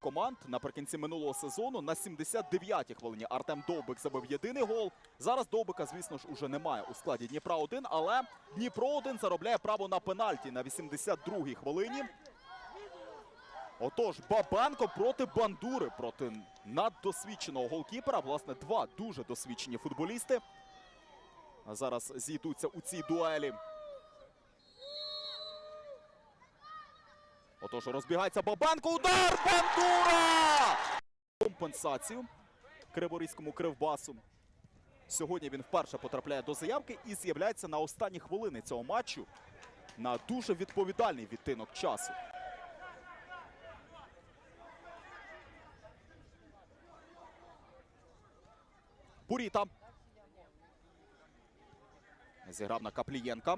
команд наприкінці минулого сезону на 79-й хвилині Артем Довбик забив єдиний гол. Зараз Довбика, звісно ж, уже немає у складі Дніпра 1, але Дніпро 1 заробляє право на пенальті на 82-й хвилині. Отож, Бабанко проти Бандури, проти наддосвідченого голкіпера. Власне, два дуже досвідчені футболісти. Зараз зійдуться у цій дуелі. Отож, розбігається Бабанко. Удар! Бандура! Компенсацію Криворізькому кривбасу. Сьогодні він вперше потрапляє до заявки і з'являється на останні хвилини цього матчу на дуже відповідальний відтинок часу. Буріта. Зіграв на Каплієнка.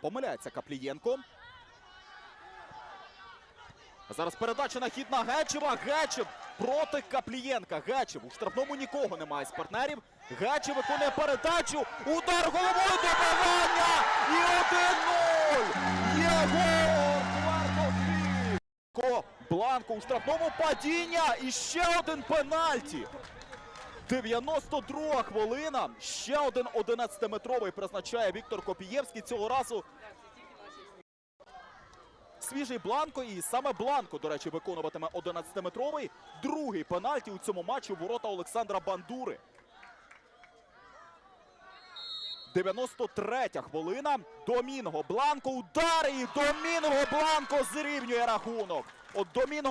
Помиляється Каплієнко. Зараз передача на хід на Гечева. Гечев проти Каплієнка. Гечев у штрафному нікого немає з партнерів. Гечев виконує передачу. Удар головою добивання. І 1-0. Єгор Квартофіко. Бланко у штрафному падіння. І ще один пенальті. 92 хвилина. Ще один 11-метровий призначає Віктор Копієвський. Цього разу свіжий Бланко. І саме Бланко, до речі, виконуватиме 11-метровий. Другий пенальті у цьому матчі ворота Олександра Бандури. 93 хвилина. Домінго Бланко удари. І Домінго Бланко зрівнює рахунок. От Домінго